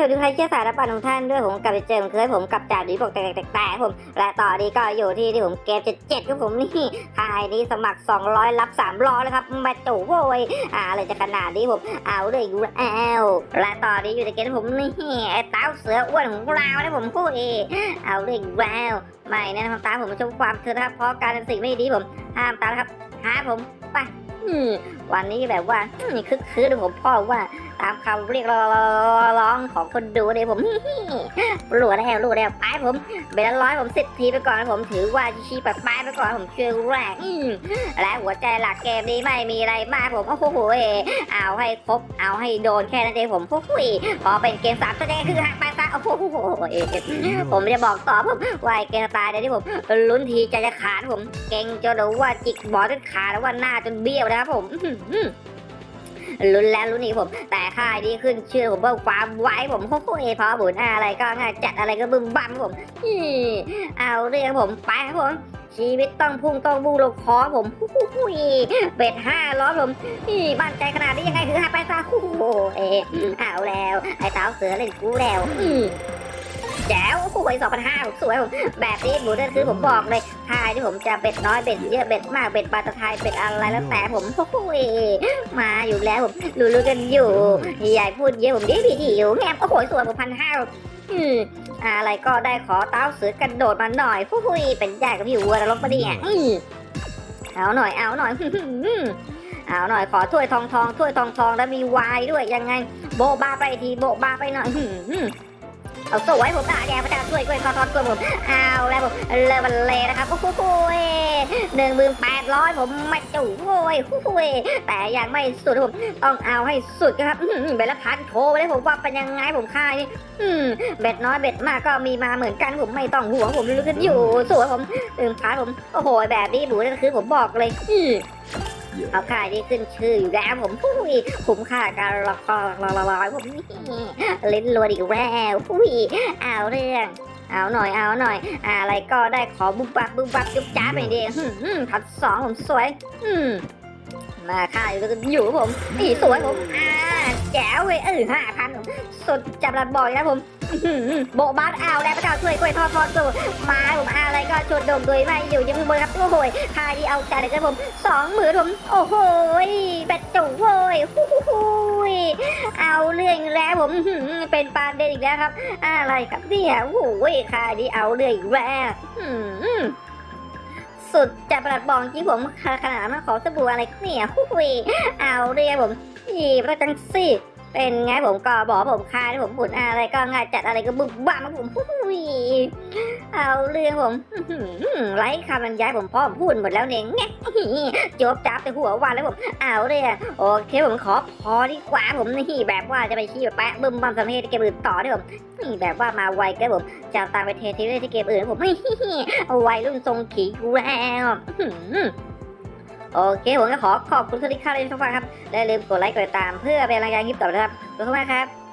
วัสดีใครเชื่อสารปันของท่านด้วยผมกับเจมเคยผมกับจ่าดีบอกแตกแตกแตกผมและต่อนี้ก็อยู่ที่ที่ผมเกมเจ็ดเจ็ดครับผมนี่ค่ายนี้สมัคร 200 รับ300แล้วครับมาจู่โว้ยอ่าอะไรจะขนาดนี้ผมเอาเลยแล้วและต่อนี้อยู่ในเกมผมนี่ไอ้เต้าเสืออ้วนของเรานะผมพูดเองเอาเลยแล้วไม่แนะนำตามผมมาชมความเธอนะครับเพราะการเป็นสิ่งไม่ดีผมห้ามตามครับหาผมไปวันนี้แบบว่าคึกคืนผมพ่อว่า ตามคำเรียกร้องของคนดูเนี่ยผมรู้แล้วรู้แล้วไปผมเบลร้อยผมสิบทีไปก่อนผมถือว่าชี้ปัดป้ายไปก่อนผมเชื่อแรกและหัวใจหลักเกมนี้ไม่มีอะไรมากผมโอ้โหเอาให้ครบเอาให้โดนแค่นั้นเองผมโอ้โหพอเป็นเกมสามแสดงคือหักไปซะโอ้โหผมจะบอกต่อผมว่าเกมตล์เนี่ยที่ผมลุ้นทีใจจะขาดผม เก่งจนรู้ว่าจิกบอลจนขาดแล้วว่าหน้าจนเบี้ยวนะครับผม ลุ้นแล้วลุ้นอีกผม แต่ค่ายดีขึ้นชื่อผมเพิ่มความไวผมโอ้โหพอบุญอะไรก็ง่ายจัดอะไรก็บึมบัมผมอืมเอาเรื่องผมไปครับผมชีวิตต้องพุ่งต้องบูลงคอผมโอ้ยเบ็ดห้าร้อยผมนี่บ้านใจขนาดนี้ยังไงคือห้าไปซะโอ้โหเอ๋เอาแล้ว ไอ้เท้าเสือเล่นกูแล้วอื แจ๋วโอ้โหสองพันห้าสวยผมแบบนี้หมูเด้นคือผมบอกเลยทายที่ผมจะเบ็ดน้อยเบ็ดเยอะเบ็ดมากเบ็ดปลาตะไทยเบ็ดอะไรแล้วแต่ผมโอ้โหมาอยู่แล้วผมรู้ๆกันอยู่ใหญ่พูดเยอะผมดีดีอยู่แงมโอ้โหสวยผมพันห้าอืมอะไรก็ได้ขอเต้าเสือกระโดดมาหน่อยฟู้ยเป็นใหญ่กับพี่วัวนรกปะเนี่ยเอาหน่อยเอาหน่อยเอาหน่อยขอถ้วยทองทองถ้วยทองทองแล้วมีวายด้วยยังไง โบบาไปทีโบบาไปหน่อย เอาสวยผมอะแกพระเจ้าช่วยกล้วยทอดทอดกล้วยผมเอาแล้วผมเลเวลเลนะครับโอ้โหหนึ่งหมื่นแปดร้อยผมมาจู่โว้ยโอ้โหแต่ยังไม่สุดผมต้องเอาให้สุดครับเบ็ดละพันโทรไปเลยผมว่าเป็นยังไงผมค่ายนี่อืมเบ็ดน้อยเบ็ดมากก็มีมาเหมือนกันผมไม่ต้องห่วงผมรู้กันอยู่สวยผมหนึ่งพันผมโอ้โหแบบนี้บูนั่นคือผมบอกเลยอื เอาค่ายที่ขึ้นชื่ออยู่แล้วผมผู้ยผมค่าการรอคอยรอรอยผมนี่ลิ้นรัวอีกแล้วผู้ยเอาเรื่องเอาหน่อยเอาหน่อย อะไรก็ได้ขอบุบบับบุบบับจุ๊บจ้าไปดีหึ่มพัดสองผมสวย อืม มาค่ายก็อยู่กับผมนี่สวยผมอ่าแจ๋วเว้ยเออห้าพันสุดจับระบอกนะผมโบบัสเอาแล้วพระเจ้าช่วยกล้วยทอดทอดสูมาผมเอาอะไรก็ชดดมโดยไม่อยู่ยังมือครับโอ้โหค่ายี่เอาใจเลยครับผมสองมือผมโอ้โหยแบตจุโว้ยฮู้ฮู้ฮู้ยเอาเรื่องอีกแล้วผมเป็นปานเดนอีกแล้วครับ อะไรครับเนี่ยโอ้โหค่ะดีเอาเรื่องอีกแล้วอื้อหือ สุดจะประหลัดบอกจริงผมขนาดนั้นขอสบู่อะไรเนี่ยฮู้ยเอาเรียผมหยีบแล้วจังสิ เป็นไงผมก็บอกผมคายผมบุญอะไรก็ง่ายจัดอะไรก็บึ้มบ้ามผมฮู้ฮู้ยเอาเรื่องผมไร้คำบรรยายผมพ่อผมพูดหมดแล้วเนี่ยแงจบจับแต่หัววันแล้วผมเอาเลยอะโอเคผมขอพอดีกว่าผมนี่แบบว่าจะไปขี้แบบแปะบึ้มบัมสำเร็จที่เกมอื่นต่อด้วยผมนี่แบบว่ามาไวกันผมจะตามไปเททีเล่ที่เกมอื่นผมไม่ไวรุ่นทรงขี่กูแล้ว โอเคผมก็ขอขอบคุณทุกท่านที่เข้าเล่นฟังครับและลืมกดไลค์กดติดตามเพื่อเป็นกำลังใจให้คลิปต่อไปนะครับขอบคุณมากครับ